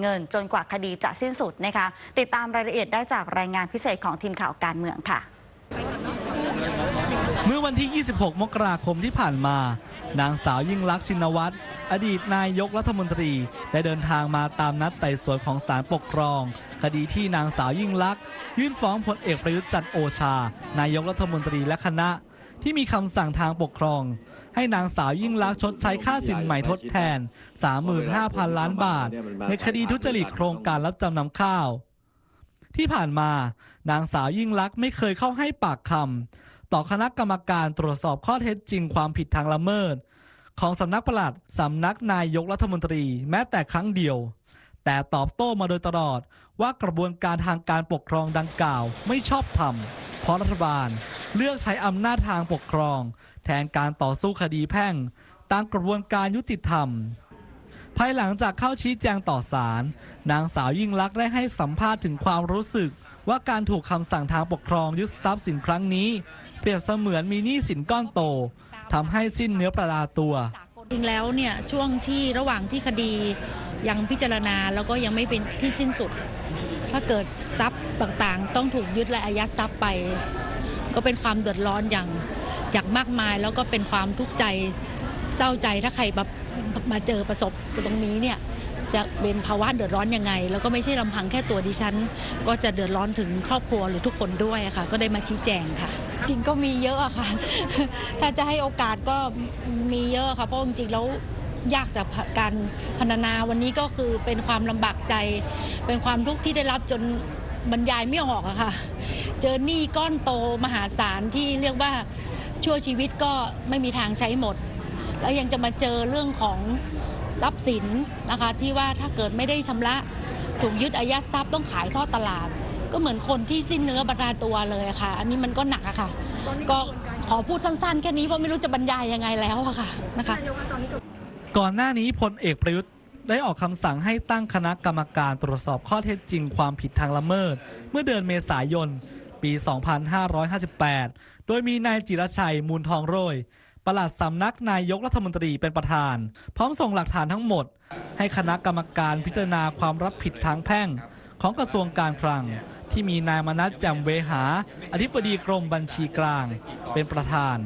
เงินจนกว่าคดีจะสิ้นสุดนะคะ ติดตามรายละเอียดได้จากรายงานพิเศษของทีมข่าวการเมืองค่ะ เมื่อวันที่ 26 มกราคมที่ผ่านมา นางสาวยิ่งลักษณ์ชินวัตรอดีตนายกรัฐมนตรีได้เดินทางมาตามนัดไต่สวนของศาลปกครอง คดีที่นางสาวยิ่งลักษณ์ยื่นฟ้องพลเอกประยุทธ์จันทร์โอชา นายกรัฐมนตรีและคณะ ที่มีคำสั่งทางปกครอง ให้นางสาวยิ่งลักษณ์ชดใช้ค่าสินใหม่ทดแทน 35,000 ล้านบาท ในคดีทุจริตโครงการรับจำนำข้าว ที่ผ่านมา นางสาวยิ่งลักษณ์ไม่เคยเข้าให้ปากคำต่อคณะกรรมการตรวจสอบข้อเท็จจริงความผิดทางละเมิด ของสำนักปลัดสำนักนายกรัฐมนตรีแม้แต่ครั้งเดียว แต่ตอบโต้มาโดยตลอดว่ากระบวนการทางการปกครองดังกล่าวไม่ชอบธรรมเพราะรัฐบาลเลือกใช้อำนาจทางปกครอง แทนการต่อสู้คดีแพ่ง ตามกระบวนการยุติธรรม ภายหลังจากเข้าชี้แจงต่อศาลนางสาวยิ่งลักษณ์ได้ให้สัมภาษณ์ถึงความรู้สึก ว่าการถูกคำสั่งทางปกครองยึดทรัพย์สินครั้งนี้ เปรียบเสมือนมีหนี้สินก้อนโตทำให้สิ้นเนื้อประดาตัวจริงแล้วเนี่ยช่วงที่ระหว่างที่คดียังพิจารณาแล้วก็ยังไม่เป็นที่สิ้นสุด ถ้าเกิดทรัพย์ต่างๆ ต้องถูกยึดและอายัดทรัพย์ไป ก็เป็นความเดือดร้อนอย่าง อย่างมากมาย แล้วก็เป็นความทุกข์ใจเศร้าใจถ้าใครมามาเจอประสบตรงนี้เนี่ยจะเป็นภาวะเดือดร้อนยังไง แล้วก็ไม่ใช่ลำพังแค่ตัวดิฉัน ก็จะเดือดร้อนถึงครอบครัวหรือทุกคนด้วยค่ะ ก็ได้มาชี้แจงค่ะ จริงก็มีเยอะอะค่ะ ถ้าจะให้โอกาสก็มีเยอะค่ะเพราะจริงๆแล้วยากจากการพรรณนาวันนี้ก็คือเป็นความลำบากใจ เป็นความทุกข์ที่ได้รับจนบรรยายไม่ออกอะค่ะ เจอหนี้ก้อนโตมหาศาลที่เรียกว่า ชั่วชีวิตก็ไม่มีทางใช้หมด แล้วยังจะมาเจอเรื่องของทรัพย์สินนะคะที่ว่าถ้าเกิดไม่ได้ชำระถูกยึดอายัดทรัพย์ต้องขายทอดตลาด ก็เหมือนคนที่สิ้นเนื้อบรรดาตัวเลยค่ะ อันนี้มันก็หนักอะค่ะ ก็ขอพูดสั้นๆ แค่นี้เพราะไม่รู้จะบรรยายยังไงแล้วอะค่ะนะคะก่อนหน้านี้พลเอกประยุทธ์ได้ออกคำสั่งให้ตั้งคณะกรรมการตรวจสอบข้อเท็จจริงความผิดทางละเมิด เมื่อเดือนเมษายน ปี 2558 โดยมีนายจิรชัยมูลทองโรยปลัดสำนักนายกรัฐมนตรีเป็นประธาน พร้อมส่งหลักฐานทั้งหมด ให้คณะกรรมการพิจารณาความรับผิดทางแพ่ง ของกระทรวงการคลัง ที่มีนายมนัสจ่มเวหา อธิบดีกรมบัญชีกลาง เป็นประธาน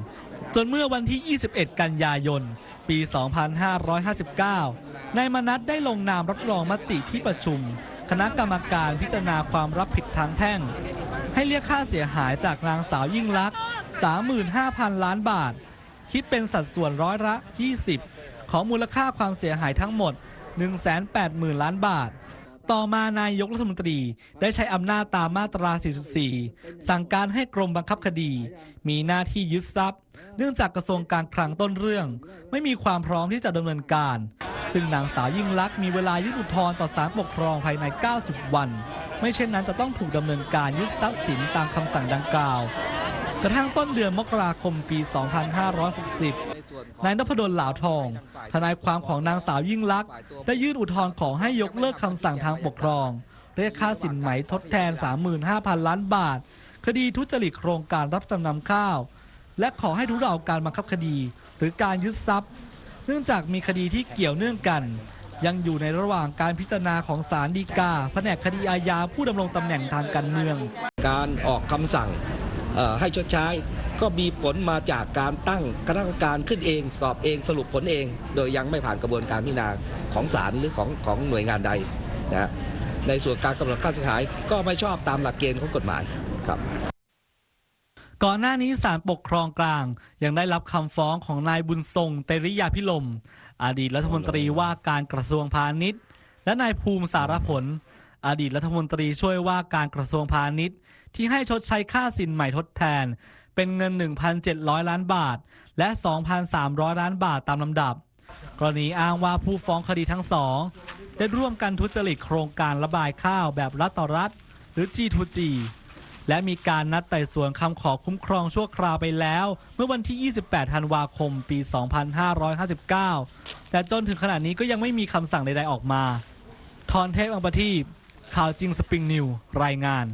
จนเมื่อวันที่ 21 กันยายน ปี 2559 นายมนัสได้ลงนามรับรองมติที่ประชุม คณะกรรมการพิจารณาความรับผิดทางแพ่ง ให้เรียกค่าเสียหายจากนางสาวยิ่งลักษณ์35,000 ล้านบาท คิดเป็นสัดส่วนร้อยละ 20 ของมูลค่าความเสียหายทั้งหมด 180,000 ล้านบาท ต่อมานายกรัฐมนตรีได้ใช้อำนาจตามมาตรา 44 สั่งการให้กรมบังคับคดี มีหน้าที่ยึดทรัพย์ เนื่องจากกระทรวงการคลังต้นเรื่อง ไม่มีความพร้อมที่จะดำเนินการ ซึ่งนางสาวยิ่งลักษณ์มีเวลายื่นอุทธรณ์ต่อศาลปกครองภายใน 90 วัน ไม่เช่นนั้นจะต้องถูกดำเนินการยึดทรัพย์สินตามคำสั่งดังกล่าว กระทั่งต้นเดือนมกราคมปี 2560 นายนพดลหลาวทอง ทนายความของนางสาวยิ่งลักษณ์ได้ยื่นอุทธรณ์ขอให้ยกเลิกคำสั่งทางปกครอง เรียกค่าสินไหมทดแทน 35,000 ล้านบาท คดีทุจริตโครงการรับจำนำข้าว และขอให้ทุเลาการบังคับคดี หรือการยึดทรัพย์ เนื่องจากมีคดีที่เกี่ยวเนื่องกัน ยังอยู่ในระหว่างการพิจารณาของศาลฎีกา แผนกคดีอาญาผู้ดำรงตำแหน่งทางการเมือง การออกคำสั่งเอ่อให้ชดใช้ก็มีผลมาจากการตั้งคณะกรรมการขึ้นเอง สอบเองสรุปผลเอง โดยยังไม่ผ่านกระบวนการพิจารณาของศาลหรือของของหน่วยงานใดนะฮะในส่วนการกำหนดค่าเสียหายก็ไม่ชอบตามหลักเกณฑ์ของกฎหมายครับก่อนหน้านี้ศาลปกครองกลางยังได้รับคำฟ้องของนายบุญทรงเตริยาพิลม อดีตรัฐมนตรีว่าการกระทรวงพาณิชย์ และนายภูมิสารผล อดีตรัฐมนตรีช่วยว่าการกระทรวงพาณิชย์ ที่ให้ชดใช้ค่าสินใหม่ทดแทน เป็นเงิน 1,700 ล้านบาท และ 2,300 ล้านบาทตามลำดับ กรณีอ้างว่าผู้ฟ้องคดีทั้งสองได้ร่วมกันทุจริตโครงการระบายข้าวแบบรัฐต่อรัฐ หรือ G2G และมีการนัดไต่สวนคำขอคุ้มครองชั่วคราวไปแล้ว เมื่อวันที่ 28 ธันวาคม ปี 2559 แต่จนถึงขณะนี้ก็ยังไม่มีคำสั่งใดๆออกมา ทอนเทพอังปทีข่าวจริงสปริงนิว รายงาน